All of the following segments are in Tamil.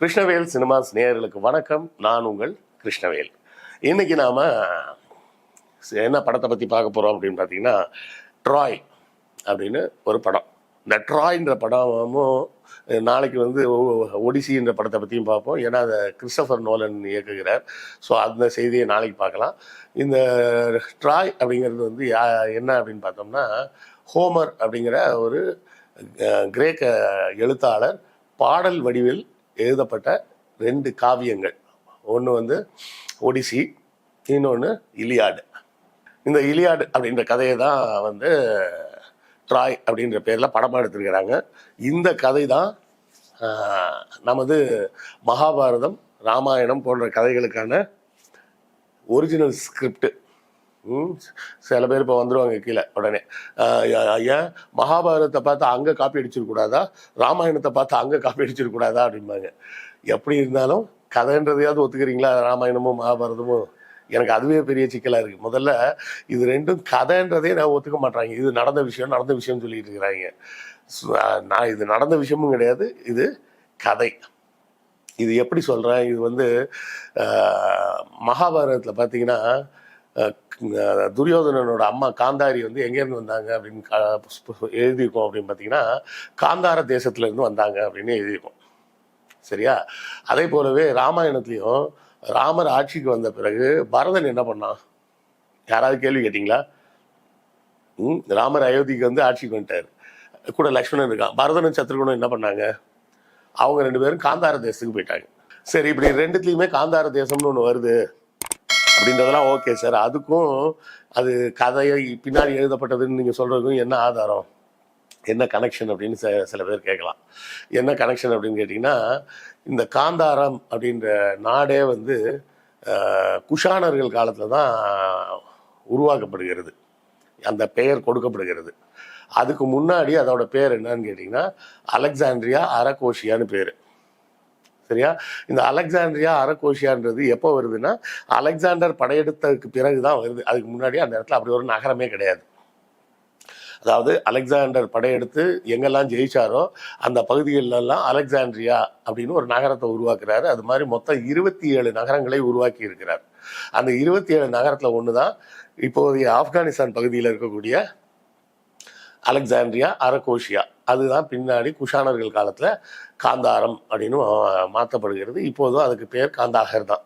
கிருஷ்ணவேல் சினிமாஸ் நேயர்களுக்கு வணக்கம். நான் உங்கள் கிருஷ்ணவேல். இன்னைக்கு நாம என்ன படத்தை பற்றி பார்க்க போகிறோம் அப்படின்னு பார்த்தீங்கன்னா ட்ராய் அப்படின்னு ஒரு படம். இந்த ட்ராய்ன்ற படமும் நாளைக்கு வந்து ஒடிசின்ற படத்தை பற்றியும் பார்ப்போம். ஏன்னா அதை கிறிஸ்டபர் நோலன் இயக்குகிறார். ஸோ அந்த செய்தியை நாளைக்கு பார்க்கலாம். இந்த ட்ராய் அப்படிங்கிறது வந்து யா என்ன அப்படின்னு பார்த்தோம்னா ஹோமர் அப்படிங்கிற ஒரு கிரேக்க எழுத்தாளர் பாடல் வடிவில் எழுதப்பட்ட ரெண்டு காவியங்கள். ஒன்று வந்து ஒடிசி இன்னொன்று இலியாடு. இந்த இலியாடு அப்படின்ற கதையை தான் வந்து ட்ராய் அப்படின்ற பேரில் படமாக எடுத்திருக்கிறாங்க. இந்த கதை தான் நமது மகாபாரதம் ராமாயணம் போன்ற கதைகளுக்கான ஒரிஜினல் ஸ்கிரிப்ட் சில பேர் இப்போ வந்துடுவாங்க கீழே உடனே. ஏன் ஐயா- மகாபாரதத்தை பார்த்து அங்கே காப்பி அடிச்சிடக்கூடாதா ராமாயணத்தை பார்த்து அங்கே காப்பி அடிச்சிடக்கூடாதா அப்படிம்பாங்க. எப்படி இருந்தாலும் கதைன்றதையாவது ஒத்துக்கிறீங்களா? ராமாயணமும் மகாபாரதமும்? எனக்கு அதுவே பெரிய சிக்கலாக இருக்குது முதல்ல இது ரெண்டும் கதைன்றதே நான் ஒத்துக்க மாட்டாங்க இது நடந்த விஷயம் நடந்த விஷயம்னு சொல்லிட்டு இருக்கிறாங்க. நான் இது நடந்த விஷயமும் கிடையாது. இது கதை. இது எப்படி சொல்கிறேன் இது வந்து மகாபாரதத்தில் பார்த்தீங்கன்னா துரியோதனனோட அம்மா காந்தாரி வந்து எங்கேருந்து வந்தாங்க அப்படின்னு கா- எழுதியிருக்கோம் அப்படின்னு பார்த்தீங்கன்னா காந்தார தேசத்துலேருந்து வந்தாங்க அப்படின்னு எழுதியிருக்கோம். சரியா? அதே போலவே ராமாயணத்துலேயும் ராமர் ஆட்சிக்கு வந்த பிறகு பரதன் என்ன பண்ணான் யாராவது கேள்வி கேட்டிங்களா? ம் ராமர் அயோத்திக்கு வந்து ஆட்சிக்கு வந்துட்டார். கூட லக்ஷ்மணன் இருக்கான். பரதனும் சத்ருகுணம் என்ன பண்ணாங்க? அவங்க ரெண்டு பேரும் காந்தார தேசத்துக்கு போயிட்டாங்க. சரி இப்படி ரெண்டுத்துலேயுமே காந்தார தேசம்னு ஒன்று வருது அப்படின்றதெல்லாம் ஓகே சார் அதுக்கும் அது கதையை பின்னாடி எழுதப்பட்டதுன்னு நீங்கள் சொல்கிறதுக்கும் என்ன ஆதாரம்? என்ன கனெக்ஷன் அப்படின்னு சில சில பேர் கேட்கலாம். என்ன கனெக்ஷன் அப்படின்னு கேட்டிங்கன்னா இந்த காந்தாரம் அப்படின்ற நாடே வந்து குஷானர்கள் காலத்தில் தான் உருவாக்கப்படுகிறது. அந்த பெயர் கொடுக்கப்படுகிறது. அதுக்கு முன்னாடி அதோட பேர் என்னன்னு கேட்டிங்கன்னா அலெக்சாண்ட்ரியா அரகோஷியான்னு பேர். சரியா? இந்த அலெக்சாண்ட்ரியா அரகோஷியான்றது எப்போ வருதுன்னா அலெக்சாண்டர் படையெடுத்ததுக்கு பிறகு தான் வருது. அதுக்கு முன்னாடி அந்த இடத்துல அப்படி ஒரு நகரமே கிடையாது. அதாவது அலெக்சாண்டர் படையெடுத்து எங்கெல்லாம் ஜெயிச்சாரோ அந்த பகுதிகளிலெல்லாம் அலெக்சாண்ட்ரியா அப்படின்னு ஒரு நகரத்தை உருவாக்குறாரு. அது மாதிரி மொத்தம் இருபத்தி ஏழு நகரங்களை உருவாக்கி இருக்கிறார். அந்த இருபத்தி ஏழு நகரத்தில் ஒன்று தான் இப்போதைய ஆப்கானிஸ்தான் பகுதியில் இருக்கக்கூடிய அலெக்சாண்ட்ரியா அரகோஷியா. அதுதான் பின்னாடி குஷானர்கள் காலத்தில் காந்தாரம் அப்படின்னு மாற்றப்படுகிறது இப்போதும் அதுக்கு பேர் காந்தாகர் தான்.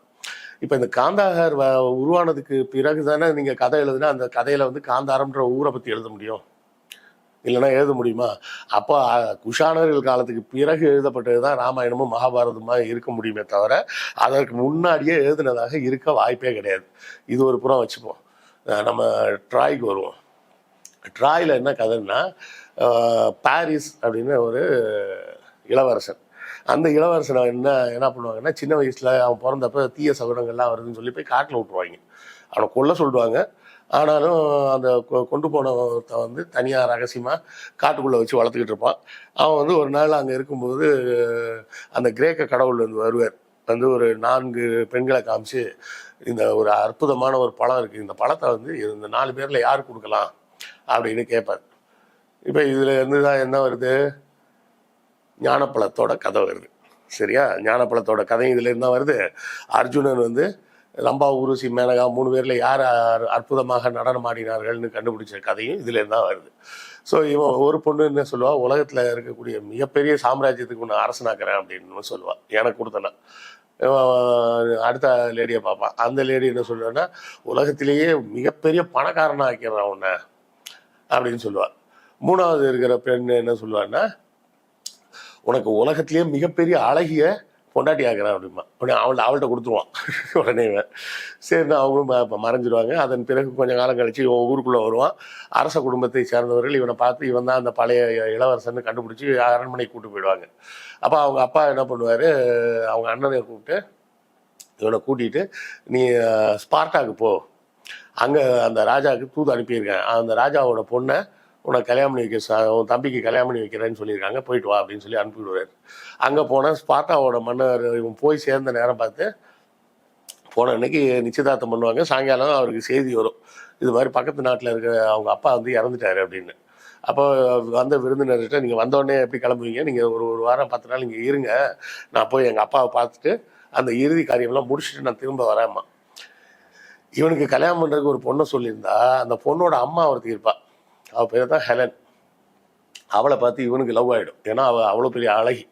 இப்போ இந்த காந்தாகர் வ- உருவானதுக்கு பிறகு தானே நீங்கள் கதை எழுதுனா அந்த கதையில் வந்து காந்தாரம்ன்ற ஊரை பற்றி எழுத முடியும். இல்லைன்னா எழுத முடியுமா? அப்போ குஷானர்கள் காலத்துக்கு பிறகு எழுதப்பட்டது தான் ராமாயணமும் மகாபாரதமாக இருக்க முடியுமே தவிர அதற்கு முன்னாடியே எழுதுனதாக இருக்க வாய்ப்பே கிடையாது. இது ஒரு புறம் வச்சுப்போம். நம்ம ட்ராய்க்கு வருவோம். ட்ராயில் என்ன கதைன்னா பாரிஸ் அப்படின்னு ஒரு இளவரசன். அந்த இளவரசனை என்ன என்ன பண்ணுவாங்கன்னா சின்ன வயசில் அவன் பிறந்தப்ப தீய சகுனங்கள்லாம் வருதுன்னு சொல்லி போய் காட்டில் விட்ருவாங்க அவனை கொல்ல சொல்லுவாங்க. ஆனாலும் அந்த கொ- கொண்டு போனவத்தை வந்து தனியாக ரகசியமாக காட்டுக்குள்ளே வச்சு வளர்த்துக்கிட்டு இருப்பான். அவன் வந்து ஒரு நாள் அங்கே இருக்கும்போது அந்த கிரேக்க கடவுள் வந்து வருவார். வந்து ஒரு நான்கு பெண்களை காமிச்சு இந்த ஒரு அற்புதமான ஒரு பழம் இருக்குது இந்த பழத்தை வந்து இந்த நாலு பேரில் யார் கொடுக்கலாம் அப்படின்னு கேட்பார் இப்போ இதில் இருந்து தான் என்ன வருது? ஞானப்பழத்தோட கதை வருது. சரியா? ஞானப்பழத்தோட கதை இதுலேருந்து தான் வருது. அர்ஜுனன் வந்து ரம்பா உருசி மேனகா மூணு பேரில் யார் அற்புதமாக நடனம் ஆடினார்கள்னு கண்டுபிடிச்ச கதையும் இதுலேருந்து தான் வருது. ஸோ இவன் ஒரு பொண்ணு என்ன சொல்லுவா? உலகத்தில் இருக்கக்கூடிய மிகப்பெரிய சாம்ராஜ்யத்துக்கு ஒன்று அரசனாக்குறேன் அப்படின்னு சொல்லுவாள் எனக்கு கொடுத்தனா. அடுத்த லேடியை பார்ப்பான் அந்த லேடி என்ன சொல்லுவான்னா உலகத்திலேயே மிகப்பெரிய பணக்காரனாக ஆக்கிடுறான் உன்னை அப்படின்னு சொல்லுவாள் மூணாவது இருக்கிற பெண் என்ன சொல்லுவான்னா உனக்கு உலகத்திலேயே மிகப்பெரிய அழகிய பொண்டாட்டி ஆக்குறேன் அப்படிமா உடனே அவள் அவள்கிட்ட கொடுத்துருவான். உடனே இவன். அவங்களும் மறைஞ்சிடுவாங்க அதன் பிறகு கொஞ்சம் காலம் கழிச்சு இவன் ஊருக்குள்ளே வருவான். அரச குடும்பத்தை சேர்ந்தவர்கள் இவனை பார்த்து இவன் தான் அந்த பழைய இளவரசன்னு கண்டுபிடிச்சி அரண்மனைக்கு கூட்டு போயிடுவாங்க. அப்போ அவங்க அப்பா என்ன பண்ணுவார்? அவங்க அண்ணனை கூப்பிட்டு இவனை கூட்டிகிட்டு நீ ஸ்பார்ட்டாக்கு போ. அங்கே அந்த ராஜாவுக்கு தூது அனுப்பியிருக்கேன். அந்த ராஜாவோட பொண்ணை உனக்கு கல்யாணம் பண்ணி வைக்க ச- உன் தம்பிக்கு கல்யாணம் பண்ணி வைக்கிறேன்னு சொல்லியிருக்காங்க போயிட்டு வா அப்படின்னு சொல்லி அனுப்பிவிடுவார். அங்கே போனால் ஸ்பாட்டாவோட மன்னர் இவன் போய் சேர்ந்த நேரம் பார்த்து போன அன்னைக்கு நிச்சயதார்த்தம் பண்ணுவாங்க சாயங்காலம் அவருக்கு செய்தி வரும். இது மாதிரி பக்கத்து நாட்டில் இருக்கிற அவங்க அப்பா வந்து இறந்துட்டாரு அப்படின்னு. அப்போ வந்த விருந்தினர்கிட்ட நீங்கள் வந்தோடனே எப்படி கிளம்புவீங்க? நீங்கள் ஒரு ஒரு வாரம் பத்து நாள் இங்கே இருங்க. நான் போய் எங்கள் அப்பாவை பார்த்துட்டு அந்த இறுதி காரியம்லாம் முடிச்சுட்டு நான் திரும்ப வரேம்மா. இவனுக்கு கல்யாணம் பண்ணுறதுக்கு ஒரு பொண்ணை சொல்லியிருந்தா அந்த பொண்ணோட அம்மா ஒருத்தி இருப்பாள் அவள் பேர் தான் ஹெலன். அவளை பார்த்து இவனுக்கு லவ் ஆகிடும் ஏன்னா அவள் அவ்வளோ பெரிய அழகி.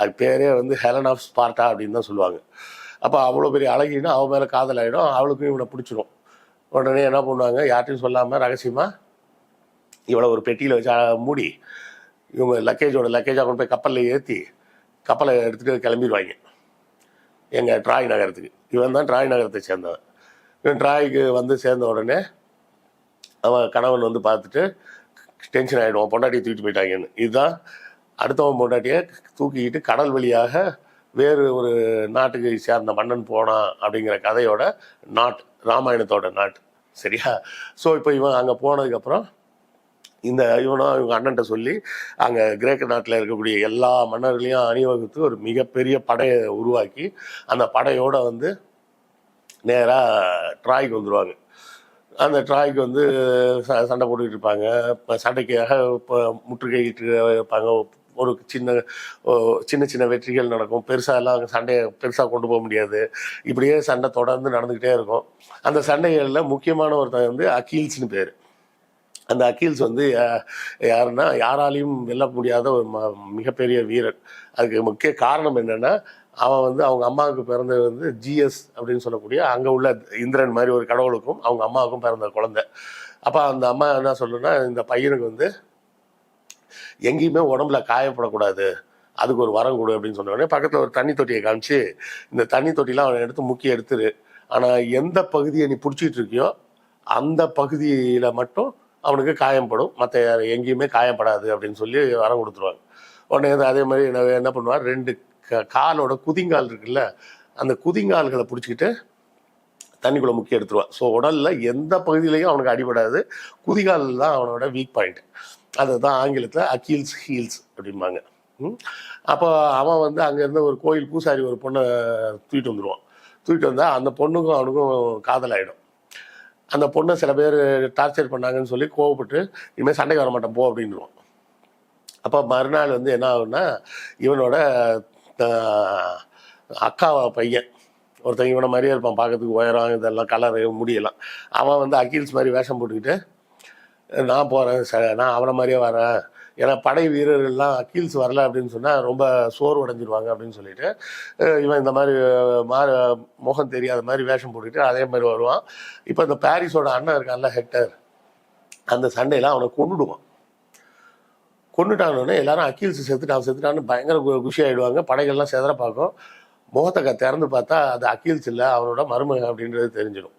அது பேரே வந்து ஹெலன் ஆஃப் ஸ்பார்ட்டா அப்படின்னு தான் சொல்லுவாங்க. அப்போ அவ்வளோ பெரிய அழகின்னா அவள் மேலே காதல் ஆகிடும் அவளுக்கும் இவனை பிடிச்சிரும். உடனே என்ன பண்ணுவாங்க? யார்ட்டையும் சொல்லாமல் ரகசியமாக இவளை ஒரு பெட்டியில் வச்சு மூடி இவங்க லக்கேஜோட லக்கேஜாக கொண்டு போய் கப்பலில் ஏற்றி கப்பலை எடுத்துகிட்டு கிளம்பிடுவாங்க. எங்கள் ட்ராய் நகரத்துக்கு. இவன் தான் ட்ராய் நகரத்தை சேர்ந்தவன். இவன் ட்ராய்க்கு வந்து சேர்ந்த உடனே அவன் கணவன் வந்து பார்த்துட்டு டென்ஷன் ஆகிடுவான் பொண்டாட்டியை தூக்கிட்டு போயிட்டாங்கன்னு. இதுதான் அடுத்தவன் பொண்டாட்டியை தூக்கிக்கிட்டு கடல் வழியாக வேறு ஒரு நாட்டுக்கு சேர்ந்த மன்னன் போனான் அப்படிங்கிற கதையோட நாட் ராமாயணத்தோட நாட். சரியா? ஸோ இப்போ இவன் அங்கே போனதுக்கப்புறம் இந்த இவனும் இவங்க அண்ணன்ட்ட சொல்லி அங்கே கிரேக்க நாட்டில் இருக்கக்கூடிய எல்லா மன்னர்களையும் அணிவகுத்து ஒரு மிகப்பெரிய படையை உருவாக்கி அந்த படையோடு வந்து நேராக ட்ராய்க்கு வந்துடுவாங்க அந்த ட்ராய்க்கு வந்து ச- சண்டை போட்டுக்கிட்டு இருப்பாங்க. இப்போ சண்டைக்காக இப்போ முற்றுகையிட்டு இருப்பாங்க. ஒரு சின்ன ஓ, சின்ன சின்ன வெற்றிகள் நடக்கும். பெருசாக எல்லாம் சண்டையை பெருசாக கொண்டு போக முடியாது. இப்படியே சண்டை தொடர்ந்து நடந்துக்கிட்டே இருக்கும். அந்த சண்டைகளில் முக்கியமான ஒருத்தன் வந்து அக்கீல்ஸ்னு பேர். அந்த அக்கீல்ஸ் வந்து யாருன்னா யாராலையும் வெல்ல முடியாத ஒரு ம மிகப்பெரிய வீரன். அதுக்கு முக்கிய காரணம் என்னென்னா அவன் வந்து அவங்க அம்மாவுக்கு பிறந்தது வந்து ஜிஎஸ் அப்படின்னு சொல்லக்கூடிய அங்கே உள்ள இந்திரன் மாதிரி ஒரு கடவுளுக்கும் அவங்க அம்மாவுக்கும் பிறந்த குழந்தை. அப்போ அந்த அம்மா என்ன சொல்லுன்னா இந்த பையனுக்கு வந்து எங்கேயுமே உடம்புல காயப்படக்கூடாது. அதுக்கு ஒரு வரம் கொடு அப்படின்னு சொன்ன உடனே பக்கத்தில் ஒரு தண்ணி தொட்டியை காமிச்சு இந்த தண்ணி தொட்டிலாம் அவனை எடுத்து முக்கி எடுத்துரு. ஆனால் எந்த பகுதியை நீ பிடிச்சிட்டு இருக்கியோ அந்த பகுதியில் மட்டும் அவனுக்கு காயம்படும். மற்ற எங்கேயுமே காயப்படாது அப்படின்னு சொல்லி வரம் கொடுத்துருவாங்க. உடனே வந்து அதே மாதிரி என்ன என்ன பண்ணுவார்? ரெண்டு காலோட குதிங்கால் இருக்குல்ல அந்த குதிங்கால்களை பிடிச்சிக்கிட்டு தண்ணிக்குள்ளே முக்கிய எடுத்துருவான் ஸோ உடலில் எந்த பகுதியிலையும் அவனுக்கு அடிபடாது. குதிகால் தான் அவனோட வீக் பாயிண்ட் அதுதான் ஆங்கிலத்தில் அக்கீல்ஸ் ஹீல்ஸ் அப்படிம்பாங்க. அப்போ அவன் வந்து அங்கேருந்து ஒரு கோயில் பூசாரி ஒரு பொண்ணை தூக்கிட்டு வந்துடுவான் தூக்கிட்டு வந்தால் அந்த பொண்ணுக்கும் அவனுக்கும் காதல் ஆகிடும் அந்த பொண்ணை சில பேர் டார்ச்சர் பண்ணாங்கன்னு சொல்லி கோவப்பட்டு இனிமேல் சண்டைக்கு வர மாட்டேன் போ அப்படின்னுவான். அப்போ மறுநாள் வந்து என்ன ஆகும்னா இவனோட அக்கா பையன். ஒருத்தன் இவனை மாதிரியே இருப்பான். பார்க்கறதுக்கு உயரம் இதெல்லாம் கலர் முடியெல்லாம். அவன் வந்து அகில்ஸ் மாதிரி வேஷம் போட்டுக்கிட்டு நான் போகிறேன் ச நான் அவனை மாதிரியே வரேன். ஏன்னா படை வீரர்கள்லாம் அக்கீல்ஸ் வரல அப்படின்னு சொன்னால் ரொம்ப சோர்வு அடைஞ்சிருவாங்க அப்படின்னு சொல்லிட்டு இவன் இந்த மாதிரி மாறு முகம் தெரியாத மாதிரி வேஷம் போட்டுக்கிட்டு அதே மாதிரி வருவான். இப்போ இந்த பாரிஸோட அண்ணன் இருக்கான்ல ஹெக்டர். அந்த சண்டையில் அவனை கொண்டுடுவான் கொண்டுட்டாங்கன்னு எல்லாரும் அக்கீல்ஸ் செத்துட்டான் செத்துட்டான்னு பயங்கர கு- குஷி ஆயிடுவாங்க படைகள்லாம் செதற பார்க்கும். முகத்தை க- திறந்து பார்த்தா அது அக்கீல்ஸ் இல்லை அவனோட மருமகன் அப்படின்றது தெரிஞ்சிடும்.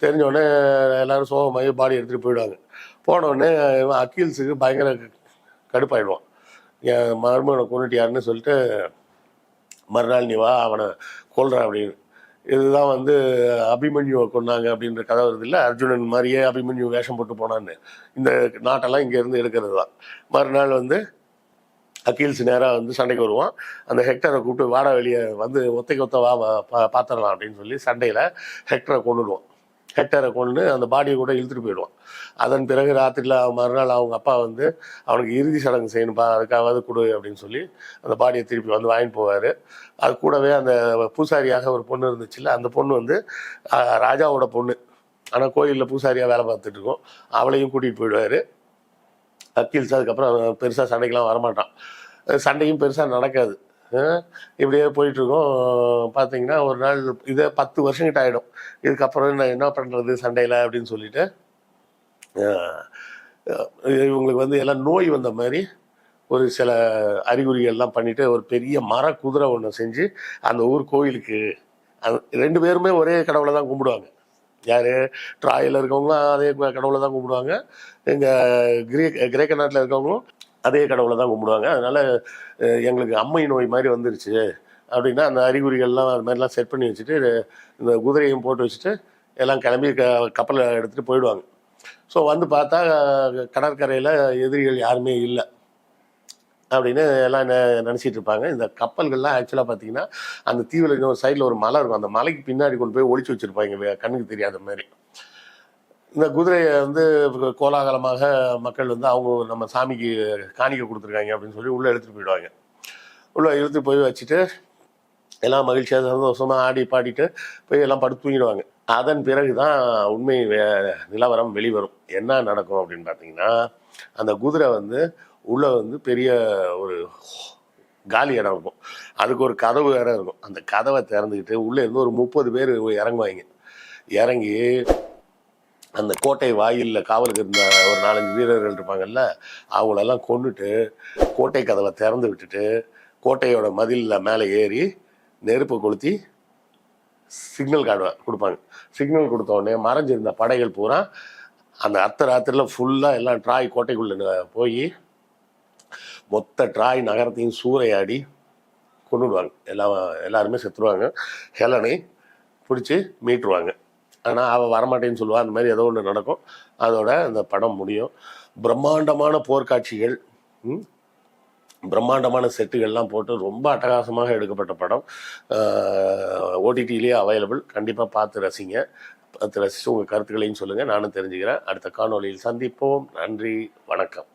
தெரிஞ்சோடனே எல்லாரும் சோகமாகி பாடி எடுத்துகிட்டு போயிடுவாங்க. போனோடனே இவன் அக்கீல்ஸுக்கு பயங்கர கடுப்பாயிடுவான். என் மருமகனை கொண்டுட்டியாருன்னு சொல்லிட்டு மறுநாள் நீ வா அவனை கொல்றேன் அப்படின்னு. இதுதான் வந்து அபிமன்யுவை கொன்னாங்க அப்படின்ற கதை வருது இல்லை? அர்ஜுனன் மாதிரியே அபிமன்யு வேஷம் போட்டு போனான்னு. இந்த நாட்டெல்லாம் இங்கேருந்து எடுக்கிறது தான். மறுநாள் வந்து அக்கீல்ஸ் நேராக வந்து சண்டைக்கு வருவான். அந்த ஹெக்டரை கூப்பிட்டு வாட வெளியே வந்து ஒத்தைக்கு ஒத்த வா பா பார்த்துடலாம் அப்படின்னு சொல்லி சண்டையில் ஹெக்டரை கொண்டுடுவான் ஹெக்டரை கொண்டு அந்த பாடியை கூட இழுத்துட்டு போயிடுவான். அதன் பிறகு ராத்திரியில் மறுநாள் அவங்க அப்பா வந்து அவனுக்கு இறுதி சடங்கு செய்யணும்பா அதுக்காவது கொடு அப்படின்னு சொல்லி அந்த பாடியை திருப்பி வந்து வாங்கிட்டு போவார். அது கூடவே அந்த பூசாரியாக ஒரு பொண்ணு இருந்துச்சுல்ல அந்த பொண்ணு வந்து ராஜாவோட பொண்ணு. ஆனால் கோயிலில் பூசாரியாக வேலை பார்த்துட்டு இருக்கோம். அவளையும் கூட்டிகிட்டு போயிடுவார். அக்கீல்ஸ் அதுக்கப்புறம் பெருசாக சண்டைக்கெலாம் வரமாட்டான். சண்டையும் பெருசாக நடக்காது. இப்படியே போயிட்டுருக்கோம். பார்த்தீங்கன்னா ஒரு நாள் இதே பத்து வருஷம் கிட்ட ஆகிடும் இதுக்கப்புறம் நான் என்ன பண்ணுறது சண்டையில் அப்படின்னு சொல்லிட்டு இவங்களுக்கு வந்து எல்லாம் நோய் வந்த மாதிரி ஒரு சில அறிகுறிகள்லாம் பண்ணிவிட்டு ஒரு பெரிய மர குதிரை ஒன்று செஞ்சு அந்த ஊர் கோயிலுக்கு ரெண்டு பேருமே ஒரே கடவுளை தான் கும்பிடுவாங்க. யார்? ட்ராயில் இருக்கவங்களும் அதே கடவுளை தான் கும்பிடுவாங்க. எங்கள் கிரேக் கிரேக்க நாட்டில் இருக்கவங்களும் அதே கடவுளை தான் கும்பிடுவாங்க. அதனால் எங்களுக்கு அம்மை நோய் மாதிரி வந்துருச்சு. அப்படின்னா அந்த அறிகுறிகள்லாம் அது மாதிரிலாம் செட் பண்ணி வச்சுட்டு இந்த குதிரையும் போட்டு வச்சுட்டு எல்லாம் கிளம்பி க கப்பலை எடுத்துகிட்டு போயிடுவாங்க. ஸோ வந்து பார்த்தா கடற்கரையில் எதிரிகள் யாருமே இல்லை. அப்படின்னு எல்லாம் நினச்சிட்டு இருப்பாங்க. இந்த கப்பல்கள்லாம் ஆக்சுவலாக பார்த்தீங்கன்னா அந்த தீவில் இன்னொரு சைடில் ஒரு மலை இருக்கும். அந்த மலைக்கு பின்னாடி கொண்டு போய் ஒழிச்சு வச்சிருப்பாங்க. கண்ணுக்கு தெரியாத மாதிரி. இந்த குதிரையை வந்து கோலாகலமாக மக்கள் வந்து அவங்க நம்ம சாமிக்கு காணிக்க கொடுத்துருக்காங்க அப்படின்னு சொல்லி உள்ளே எடுத்துகிட்டு போயிடுவாங்க. உள்ளே இழுத்து போய் வச்சுட்டு எல்லாம் மகிழ்ச்சியாக சந்தோஷமாக ஆடி பாடிட்டு போய் எல்லாம் படுத்து தூங்கிடுவாங்க. அதன் பிறகு தான் உண்மை வே- நிலவரம் வெளிவரும். என்ன நடக்கும் அப்படின்னு பார்த்தீங்கன்னா அந்த குதிரை வந்து உள்ளே வந்து பெரிய ஒரு காலி இடம் இருக்கும். அதுக்கு ஒரு கதவு வேற இருக்கும். அந்த கதவை திறந்துக்கிட்டு உள்ளே இருந்து ஒரு முப்பது பேர் இறங்குவாங்க. இறங்கி அந்த கோட்டை வாயிலில் காவலுக்கு இருந்த ஒரு நாலஞ்சு வீரர்கள் இருப்பாங்கல்ல அவங்களெல்லாம் கொண்டுட்டு கோட்டை கதவை திறந்து விட்டுட்டு கோட்டையோட மதிலில் மேலே ஏறி நெருப்பு கொளுத்தி சிக்னல் கார்டு கொடுப்பாங்க. சிக்னல் கொடுத்தோடனே மறைஞ்சிருந்த படைகள் பூரா அந்த அத்தை ராத்திரியில் ஃபுல்லாக எல்லாம் ட்ராய் கோட்டைக்குள்ளே போய் மொத்த ட்ராய் நகரத்தையும் சூறையாடி கொண்டுடுவாங்க எல்லா எல்லாருமே செத்துருவாங்க. ஹெலனை பிடிச்சி மீட்டுருவாங்க. ஆனால் அவள் வரமாட்டேன்னு சொல்லுவாள் அந்த மாதிரி ஏதோ ஒன்று நடக்கும். அதோட அந்த படம் முடியும். பிரம்மாண்டமான போர்க்காட்சிகள் பிரம்மாண்டமான செட்டுகள்லாம் போட்டு ரொம்ப அட்டகாசமாக எடுக்கப்பட்ட படம். ஓடிடியிலேயே அவைலபிள் கண்டிப்பாக பார்த்து ரசிங்க. பார்த்து ரசித்து உங்கள் கருத்துக்களையும் சொல்லுங்கள் நானும் தெரிஞ்சுக்கிறேன். அடுத்த காணொலியில் சந்திப்போம். நன்றி. வணக்கம்.